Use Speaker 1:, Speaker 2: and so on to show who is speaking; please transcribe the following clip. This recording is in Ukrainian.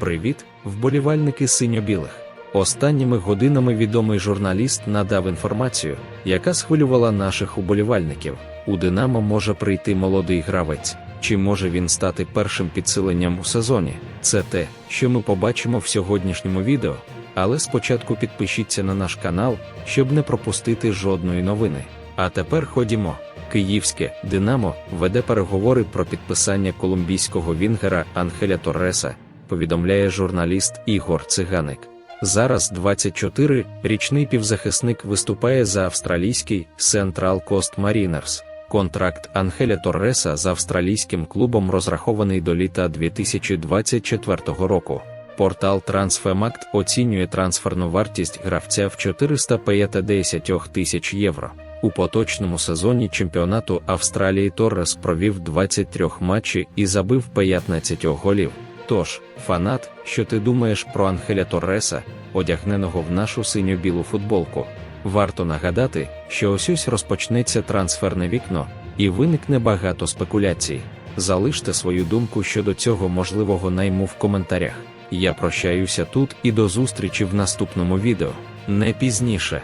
Speaker 1: Привіт, вболівальники синьо-білих. Останніми годинами відомий журналіст надав інформацію, яка схвилювала наших уболівальників. У Динамо може прийти молодий гравець. Чи може він стати першим підсиленням у сезоні? Це те, що ми побачимо в сьогоднішньому відео. Але спочатку підпишіться на наш канал, щоб не пропустити жодної новини. А тепер ходімо. Київське Динамо веде переговори про підписання колумбійського вінгера Анхеля Торреса, повідомляє журналіст Ігор Циганик. Зараз 24-річний півзахисник виступає за австралійський Central Coast Mariners. Контракт Анхеля Торреса з австралійським клубом розрахований до літа 2024 року. Портал Transfermarkt оцінює трансферну вартість гравця в 450 тисяч євро. У поточному сезоні чемпіонату Австралії Торрес провів 23 матчі і забив 15 голів. Тож, фанат, що ти думаєш про Анхеля Торреса, одягненого в нашу синьо-білу футболку? Варто нагадати, що ось ось розпочнеться трансферне вікно, і виникне багато спекуляцій. Залиште свою думку щодо цього можливого найму в коментарях. Я прощаюся тут і до зустрічі в наступному відео. Не пізніше.